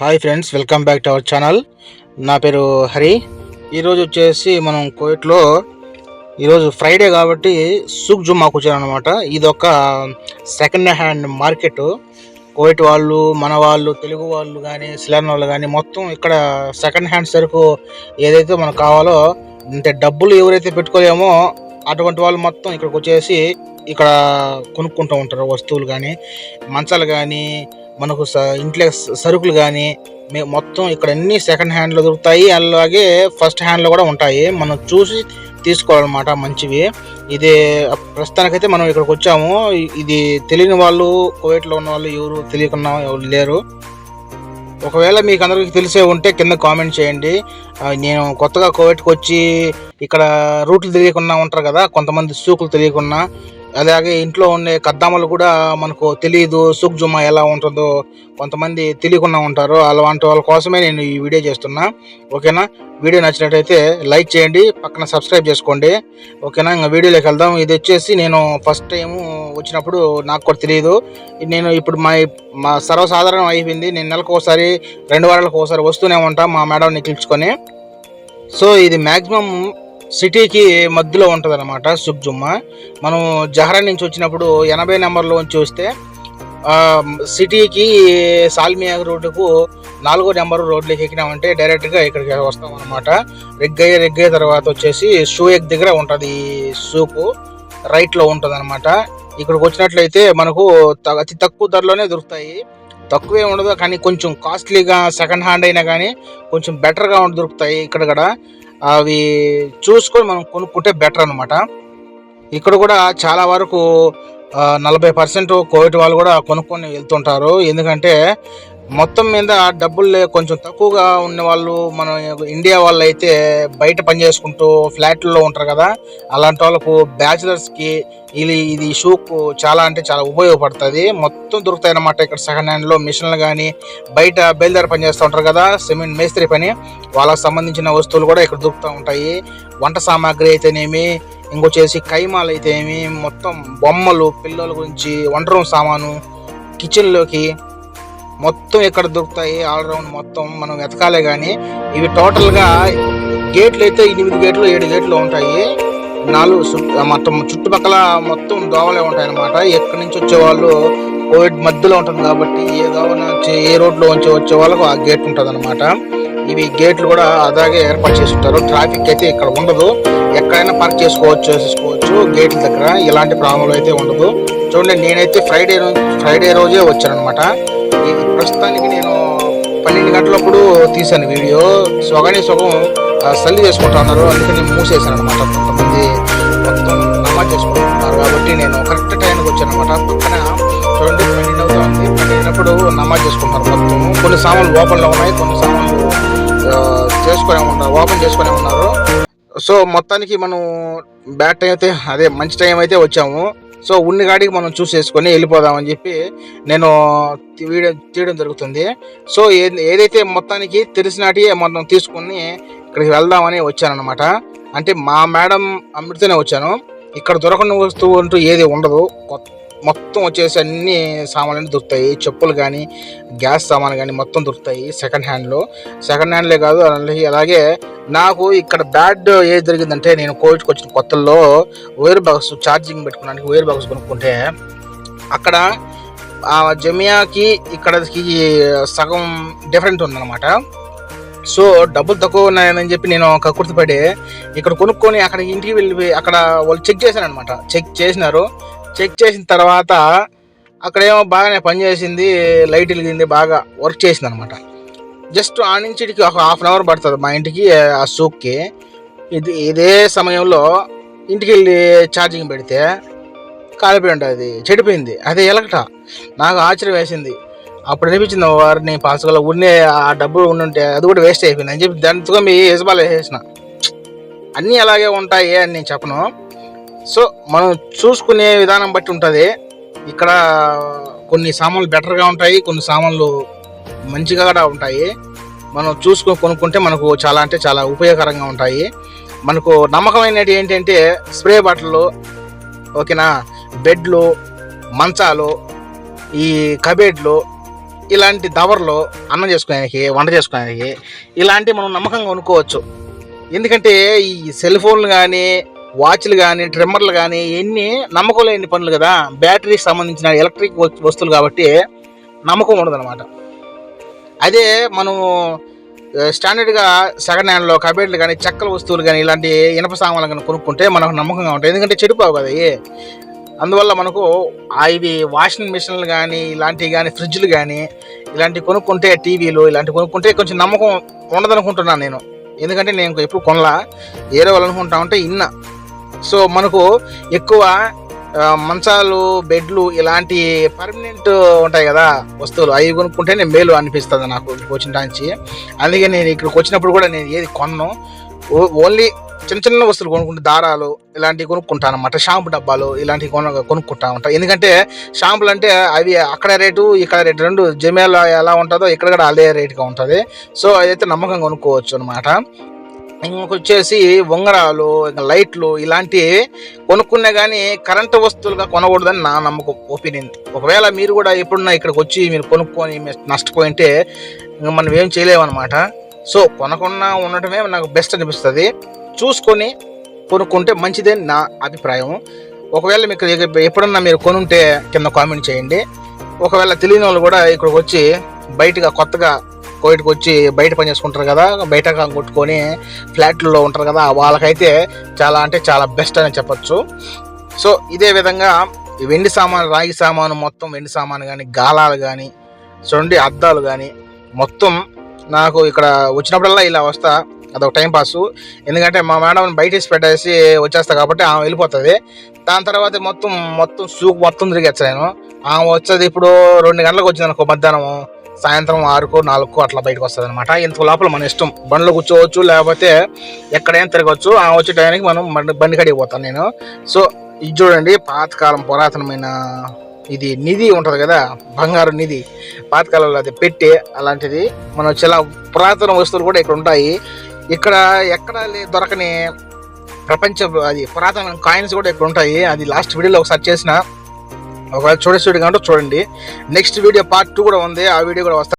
Hi friends welcome back to our channel నా పేరు హరి. ఈరోజు వచ్చేసి మనం కోవిట్లో ఈరోజు ఫ్రైడే కాబట్టి సూక్ జుమ్మాకు వచ్చాను అనమాట ఇది ఒక సెకండ్ హ్యాండ్ మార్కెట్ కోవిట్ వాళ్ళు మన వాళ్ళు తెలుగు వాళ్ళు కానీ సిలాన్ వాళ్ళు కానీ మొత్తం ఇక్కడ సెకండ్ హ్యాండ్ సరుకు ఏదైతే మనకు కావాలో అంటే డబ్బులు ఎవరైతే పెట్టుకోలేమో అటువంటి వాళ్ళు మొత్తం ఇక్కడికి వచ్చేసి ఇక్కడ కొనుక్కుంటూ ఉంటారు వస్తువులు కానీ మంచాలు కానీ మనకు స ఇంట్లో సరుకులు కానీ మే మొత్తం ఇక్కడ అన్ని సెకండ్ హ్యాండ్లో దొరుకుతాయి. అలాగే ఫస్ట్ హ్యాండ్లో కూడా ఉంటాయి. మనం చూసి తీసుకోవాలన్నమాట మంచివి. ఇది ప్రస్తుతానికైతే మనం ఇక్కడికి వచ్చాము. ఇది తెలియని వాళ్ళు కువైట్లో ఉన్న వాళ్ళు ఎవరు తెలియకున్నా ఎవరు లేరు. ఒకవేళ మీకు అందరికీ తెలిసే ఉంటే కింద కామెంట్ చేయండి. నేను కొత్తగా కోవిడ్కి వచ్చి ఇక్కడ రూట్లు తెలియకుండా ఉంటారు కదా కొంతమంది సూకులు తెలియకుండా అలాగే ఇంట్లో ఉండే కద్దామలు కూడా మనకు తెలియదు సూక్ ఎలా ఉంటుందో కొంతమంది తెలియకుండా ఉంటారు. అలాంటి వాళ్ళ కోసమే నేను ఈ వీడియో చేస్తున్నా. ఓకేనా? వీడియో నచ్చినట్టయితే లైక్ చేయండి పక్కన సబ్స్క్రైబ్ చేసుకోండి. ఓకేనా? ఇంకా వీడియోలోకి వెళ్దాం. ఇది వచ్చేసి నేను ఫస్ట్ టైం వచ్చినప్పుడు నాకు కూడా తెలియదు నేను ఇప్పుడు మా మా సర్వసాధారణం అయిపోయింది. నేను నెలకు ఒకసారి రెండు వారాలకు ఒకసారి వస్తూనే ఉంటా మా మేడం పిలుచుకొని. సో ఇది మ్యాక్సిమం సిటీకి మధ్యలో ఉంటుంది అనమాట సుబ్జుమ్మా. మనం జహరా నుంచి వచ్చినప్పుడు ఎనభై నెంబర్లో నుంచి వస్తే సిటీకి సాల్మియా రోడ్డుకు నాలుగో నెంబర్ రోడ్లోకి ఎక్కినామంటే డైరెక్ట్గా ఇక్కడికి వస్తాం అనమాట రెగ్గయ్య రెగ్గయ్య తర్వాత వచ్చేసి షూయక్ దగ్గర ఉంటుంది షూకు సూపు రైట్లో ఉంటుంది అనమాట ఇక్కడికి వచ్చినట్లయితే మనకు త- అతి తక్కువ ధరలోనే దొరుకుతాయి. తక్కువే ఉండదు కానీ కొంచెం కాస్ట్లీగా సెకండ్ హ్యాండ్ అయినా కానీ కొంచెం బెటర్గా ఉండి దొరుకుతాయి ఇక్కడ కూడా అవి చూసుకొని మనం కొనుక్కుంటే బెటర్ అనమాట ఇక్కడ కూడా చాలా వరకు నలభై పర్సెంట్ కోవిడ్ వాళ్ళు కూడా కొనుక్కొని వెళ్తుంటారు. ఎందుకంటే మొత్తం మీద డబ్బులు కొంచెం తక్కువగా ఉన్న వాళ్ళు మన ఇండియా వాళ్ళు అయితే బయట పని చేసుకుంటూ ఫ్లాట్లో ఉంటారు కదా. అలాంటి వాళ్ళకు బ్యాచిలర్స్కి ఇది ఇది షూకు చాలా అంటే చాలా ఉపయోగపడుతుంది. మొత్తం దొరుకుతాయి అన్నమాట ఇక్కడ సెకండ్ హ్యాండ్లో మిషన్లు కానీ బయట బయలుదేరి పని చేస్తూ ఉంటారు కదా సిమెంట్ మేస్త్రి పని. వాళ్ళకి సంబంధించిన వస్తువులు కూడా ఇక్కడ దొరుకుతూ ఉంటాయి. వంట సామాగ్రి అయితేనేమి ఇంకొచ్చేసి కైమాలు అయితేనేమి మొత్తం బొమ్మలు పిల్లల గురించి వంట రూమ్ సామాను కిచెన్లోకి మొత్తం ఎక్కడ దొరుకుతాయి? ఆల్రౌండ్ మొత్తం మనం వెతకాలే కానీ ఇవి టోటల్గా గేట్లు అయితే ఎనిమిది గేట్లు ఏడు గేట్లు ఉంటాయి. నాలుగు మొత్తం చుట్టుపక్కల మొత్తం దోవలే ఉంటాయి అనమాట ఎక్కడి నుంచి వచ్చే వాళ్ళు కోవిడ్ మధ్యలో ఉంటుంది కాబట్టి ఏ దోవ నుంచి ఏ రోడ్లో నుంచి వచ్చే వాళ్ళకు ఆ గేట్ ఉంటుంది అనమాట ఇవి గేట్లు కూడా అలాగే ఏర్పాటు చేసి ఉంటారు ట్రాఫిక్ అయితే ఇక్కడ ఉండదు. ఎక్కడైనా పార్క్ చేసుకోవచ్చు చేసుకోవచ్చు గేట్ల దగ్గర ఎలాంటి ప్రాబ్లం అయితే ఉండదు. చూడండి నేనైతే ఫ్రైడే ఫ్రైడే రోజే వచ్చాను అనమాట ప్రస్తుతానికి నేను పన్నెండు గంటలప్పుడు తీశాను వీడియో. సొగని సొగం సల్లి చేసుకుంటా ఉన్నారు అందుకని మూసేసాను అనమాట కొంతమంది మొత్తం నమాజ్ చేసుకుంటున్నారు. కాబట్టి నేను కరెక్ట్ టైంకి వచ్చాను అనమాట పక్కన చూడండి పన్నెండు అవుతుంది. పన్నెండునప్పుడు నమాజ్ చేసుకుంటున్నారు మొత్తం. కొన్ని సామాన్లు ఓపెన్లో ఉన్నాయి కొన్ని సామాన్లు చేసుకునే ఉన్నారు ఓపెన్ చేసుకునే ఉన్నారు. సో మొత్తానికి మనం బ్యాడ్ టైం అయితే అదే మంచి టైం అయితే వచ్చాము. సో ఉన్ని కాడికి మనం చూస్ చేసుకొని వెళ్ళిపోదామని చెప్పి నేను వీడియో తీయడం జరుగుతుంది. సో ఏదైతే మొత్తానికి తెలిసినాటి మనం తీసుకుని ఇక్కడికి వెళ్దామని వచ్చానమాట అంటే మా మేడం అమృతనే వచ్చాను. ఇక్కడ దొరకని వస్తువు అంటూ ఏది ఉండదు. కొత్త- మొత్తం వచ్చేసి అన్ని సామాన్లు దొరుకుతాయి. చెప్పులు కానీ గ్యాస్ సామాన్లు కానీ మొత్తం దొరుకుతాయి సెకండ్ హ్యాండ్లో సెకండ్ హ్యాండ్లే కాదు అలాగే అలాగే నాకు ఇక్కడ బ్యాడ్ ఏది జరిగిందంటే నేను కోవిడ్కి వచ్చిన కొత్తల్లో వైర్ బాక్స్ ఛార్జింగ్ పెట్టుకోవడానికి వైర్ బాక్స్ కొనుక్కుంటే అక్కడ ఆ జమియాకి ఇక్కడకి సగం డిఫరెంట్ ఉందన్నమాట. సో డబ్బులు తక్కువ ఉన్నాయని చెప్పి నేను కక్కుర్తి పడి ఇక్కడ కొనుక్కొని అక్కడ ఇంటికి వెళ్ళి అక్కడ వాళ్ళు చెక్ చేశాను అనమాట చెక్ చేసినారు. చెక్ చేసిన తర్వాత అక్కడేమో బాగానే పనిచేసింది లైట్ వెలిగింది బాగా వర్క్ చేసింది అనమాట జస్ట్ ఆ నుంచి ఇటుకి ఒక హాఫ్ అన్ అవర్ పడుతుంది మా ఇంటికి ఆ సూక్కి ఇది ఇదే సమయంలో ఇంటికి వెళ్ళి ఛార్జింగ్ పెడితే కాలిపోయి ఉంటుంది చెడిపోయింది అదే ఎలకట. నాకు ఆశ్చర్యం వేసింది. అప్పుడు అనిపించింది వారిని పాసుకల్లో ఉన్నే ఆ డబ్బులు ఉండుంటే అది కూడా వేస్ట్ అయిపోయింది అని చెప్పి దానితో మీ యజమాలు వేసేసిన. అన్నీ అలాగే ఉంటాయి అని నేను చెప్పను. సో మనం చూసుకునే విధానం బట్టి ఉంటుంది. ఇక్కడ కొన్ని సామాన్లు బెటర్గా ఉంటాయి కొన్ని సామాన్లు మంచిగా కూడా ఉంటాయి. మనం చూసుకొని కొనుక్కుంటే మనకు చాలా అంటే చాలా ఉపయోగకరంగా ఉంటాయి. మనకు నమ్మకమైనవి ఏంటంటే స్ప్రే బాటిళ్ళు ఓకేనా బెడ్లు మంచాలు ఈ కబేడ్లు ఇలాంటి దవర్లు అన్నం చేసుకోవడానికి వంట చేసుకోవడానికి ఇలాంటి మనం నమ్మకంగా కొనుక్కోవచ్చు. ఎందుకంటే ఈ సెల్ ఫోన్లు కానీ వాచ్లు కానీ ట్రిమ్మర్లు కానీ ఎన్ని నమ్మకం లేని పనులు కదా. బ్యాటరీకి సంబంధించిన ఎలక్ట్రిక్ వస్తువులు కాబట్టి నమ్మకం ఉండదనమాట అదే మనము స్టాండర్డ్గా సెకండ్ హ్యాండ్లో కబేర్లు కానీ చెక్కల వస్తువులు కానీ ఇలాంటి ఇనప సామాన్లు కానీ కొనుక్కుంటే మనకు నమ్మకంగా ఉంటాయి ఎందుకంటే చెడిపోవు కదా అందువల్ల మనకు ఇవి వాషింగ్ మిషన్లు కానీ ఇలాంటివి కానీ ఫ్రిడ్జ్లు కానీ ఇలాంటివి కొనుక్కుంటే టీవీలు ఇలాంటివి కొనుక్కుంటే కొంచెం నమ్మకం ఉండదనుకుంటున్నాను నేను. ఎందుకంటే నేను ఎప్పుడు కొనలా. ఏరే వాళ్ళు అనుకుంటా ఉంటే ఇన్న. సో మనకు ఎక్కువ మంచాలు బెడ్లు ఇలాంటి పర్మనెంట్ ఉంటాయి కదా వస్తువులు. అవి కొనుక్కుంటేనే మేలు అనిపిస్తుంది నాకు వచ్చిన నుంచి అందుకే నేను ఇక్కడికి వచ్చినప్పుడు కూడా నేను ఏది కొన్ను. ఓ- ఓన్లీ చిన్న చిన్న వస్తువులు కొనుక్కుంటే దారాలు ఇలాంటివి కొనుక్కుంటాను అనమాట షాంపూ డబ్బాలు ఇలాంటివి కొన కొనుక్కుంటా ఉంటాను ఎందుకంటే షాంపులు అంటే అవి అక్కడ రేటు ఇక్కడ రేటు రెండు జమేలో ఎలా ఉంటుందో ఇక్కడ కూడా అదే రేటుగా ఉంటుంది. సో అదైతే నమ్మకంగా కొనుక్కోవచ్చు అనమాట ఇంకొచ్చేసి ఉంగరాలు ఇంకా లైట్లు ఇలాంటివి కొనుక్కున్నా కానీ కరెంటు వస్తువులుగా కొనకూడదని నా నమ్మకం ఒపీనియన్. ఒకవేళ మీరు కూడా ఎప్పుడున్నా ఇక్కడికి వచ్చి మీరు కొనుక్కొని నష్టపోయింటే ఇంకా మనం ఏం చేయలేమన్నమాట. సో కొనకుండా ఉండటమే నాకు బెస్ట్ అనిపిస్తుంది. చూసుకొని కొనుక్కుంటే మంచిదే నా అభిప్రాయం. ఒకవేళ మీకు ఎప్పుడన్నా మీరు కొనుంటే కింద కామెంట్ చేయండి. ఒకవేళ తెలియని వాళ్ళు కూడా ఇక్కడికి వచ్చి బయటగా కొత్తగా కోవిడ్కి వచ్చి బయట పని చేసుకుంటారు కదా బయట కొట్టుకొని ఫ్లాట్లలో ఉంటారు కదా వాళ్ళకైతే చాలా అంటే చాలా బెస్ట్ అని చెప్పొచ్చు. సో ఇదే విధంగా ఈ వెండి సామాను రాగి సామాను మొత్తం వెండి సామాను కానీ గాలాలు కానీ చూడండి అద్దాలు కానీ మొత్తం నాకు ఇక్కడ వచ్చినప్పుడల్లా ఇలా వస్తా. అదొక టైం పాస్. ఎందుకంటే మా మేడం బయట వేసి పెట్టేసి వచ్చేస్తా కాబట్టి ఆమె వెళ్ళిపోతుంది. దాని తర్వాత మొత్తం మొత్తం సూక్ మొత్తం తిరిగేచ్చా నేను. ఆమె వచ్చేది ఇప్పుడు రెండు గంటలకు వచ్చింది అనుకో మధ్యాహ్నం సాయంత్రం ఆరుకు నాలుగుకు అట్లా బయటకు వస్తుంది అనమాట ఇంత లోపల మన ఇష్టం. బండ్లో కూర్చోవచ్చు లేకపోతే ఎక్కడైనా తిరగవచ్చు ఆ వచ్చే టైంకి మనం బండి బండి కడిగి పోతాను నేను. సో ఇది చూడండి పాతకాలం పురాతనమైన ఇది నిధి ఉంటుంది కదా బంగారు నిధి. పాతకాలంలో అది పెట్టి అలాంటిది మనం చాలా పురాతన వస్తువులు కూడా ఇక్కడ ఉంటాయి. ఇక్కడ ఎక్కడ దొరకని ప్రపంచ అది పురాతన కాయిన్స్ కూడా ఇక్కడ ఉంటాయి. అది లాస్ట్ వీడియోలో ఒకసారి చేసిన. ఒకవేళ చూడే చూడగా చూడండి. నెక్స్ట్ వీడియో పార్ట్ టూ కూడా ఉంది. ఆ వీడియో కూడా వస్తా